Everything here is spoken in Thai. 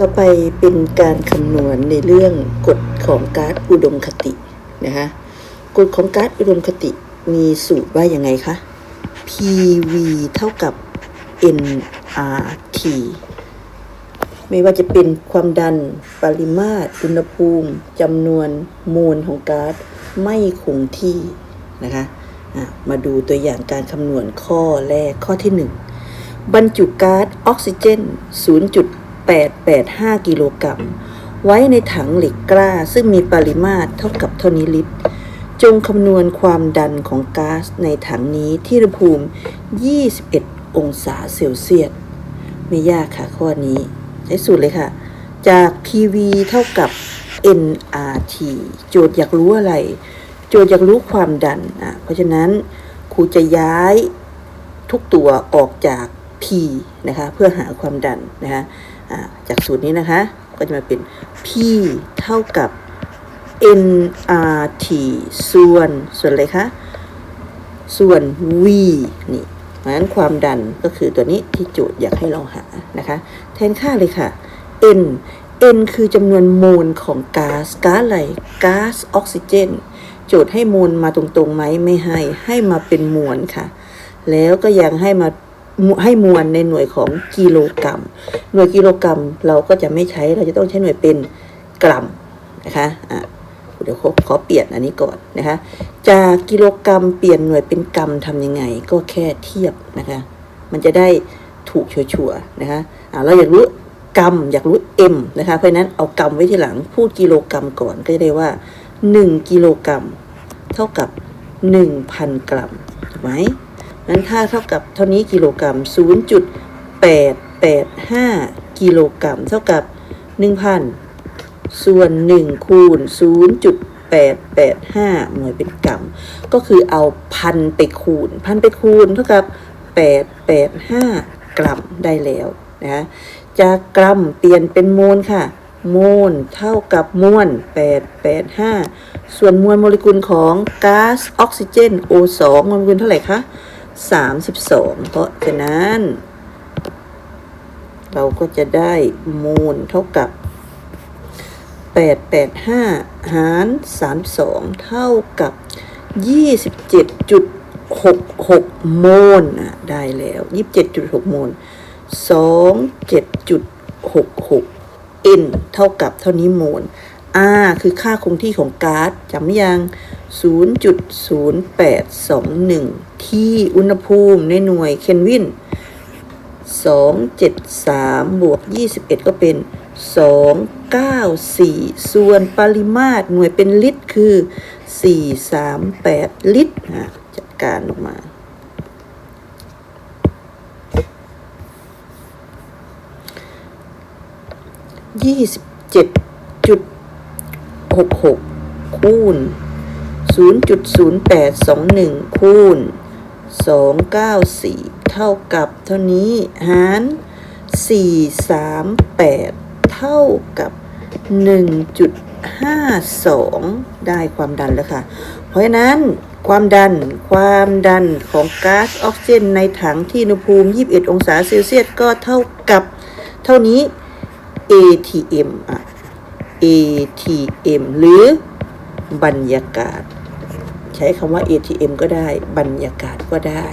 ต่อไปเป็นการคำนวณในเรื่องกฎของก๊าซอุดมคตินะคะกฎของก๊าซอุดมคติมีสูตรว่ายังไงคะ PV เท่ากับ nRT ไม่ว่าจะเป็นความดัน ปริมาตร อุณหภูมิจำนวนมวลของก๊าซไม่คงที่นะคะะมาดูตัวอย่างการคำนวณข้อแรกข้อที่ 1 บรรจุก๊าซออกซิเจน 8.85 กิโลกรัม ไว้ในถังเหล็กกล้า ซึ่งมีปริมาตรเท่ากับเท่านี้ลิตร จงคำนวณความดันของก๊าซในถังนี้ที่อุณหภูมิ 21 องศาเซลเซียส ไม่ยากค่ะข้อนี้ ใช้สูตรเลยค่ะ จาก PV เท่ากับ nRT โจทย์อยากรู้อะไร โจทย์อยากรู้ความดันอะเพราะฉะนั้นครูจะย้ายทุกตัวออกจาก P นะคะเพื่อหาความดันนะคะะจากสูตรนี้นะคะก็จะมาเป็น P เท่ากับ nRT ส่วนส่วนอะไรคะส่วน v นี่เพราะฉะนั้นความดันก็คือตัวนี้ที่โจทย์อยากให้เราหานะคะ แทนค่าเลยค่ะ n n คือจำนวนโมลของก๊าซก๊าซอะไรก๊าซออกซิเจน โจทย์ให้มวลมาตรงๆไหมไม่ให้ให้มาเป็นมวลค่ะ แล้วก็ยังให้มา ให้มวลในหน่วยของกิโลกรัม หน่วยกิโลกรัมเราก็จะไม่ใช้เราจะต้องใช้หน่วยเป็นกรัมนะคะอะเดี๋ยวขอขอเปลี่ยนอันนี้ก่อนนะคะ จากกิโลกรัมเปลี่ยนหน่วยเป็นกรัมทำยังไง ก็แค่เทียบนะคะ มันจะได้ถูกชัวร์นะคะอ่าเราอยากรู้กรัมอยากรู้ m นะคะ เพราะนั้นเอากรัมไว้ที่หลังพูดกิโลกรัมก่อนก็จะได้ว่า 1 กิโลกรัม เท่ากับ 1,000 กรัมถูกไหม นั้นถ้าเท่ากับเท่านี้กิโลกรัม 0.885 กิโลกรัม เท่ากับ 1,000 ส่วน 1 คูณ 0.885 หน่วยเป็นกรัม ก็คือเอาพันไปคูณ พันไปคูณเท่ากับ 885 กรัมได้แล้วนะจากกรัมเปลี่ยนเป็นโมลค่ะ โมลเท่ากับมวล 885 ส่วนมวลโมเลกุลของก๊าซออกซิเจน O2 โมเลกุลเท่าไหร่คะ 32 เพราะฉะนั้น เราก็จะได้โมลเท่ากับ 885 หาร 32 เท่ากับ 27.66 โมลอะได้แล้ว 27.6 โมล27.66 n เท่ากับเท่านี้โมล r คือค่าคงที่ของก๊าซจำยัง 0.0821 ที่อุณหภูมิในหน่วยเคลวิน 273 บวก 21 ก็เป็น 294 ส่วนปริมาตรหน่วยเป็นลิตรคือ 438 ลิตรอะจัดการออกมายี่สิบเจ็ดจุดหกหกคูณ ศูนย์จุดศูนย์แปดสองหนึ่งคูณสองเท่ากับเท่านี้หารสี่สามแปดเท่ากับหนึ่งจุดห้าสองได้ความดันแล้วค่ะ เพราะฉะนั้นความดันความดันของก๊าซออกซิเจนในถังที่อุณหภูมิ 21 องศาเซลเซียสก็เท่ากับเท่านี้ ATM อะ ATM หรือบรรยากาศ ใช้คำว่า ATM ก็ได้ บรรยากาศก็ได้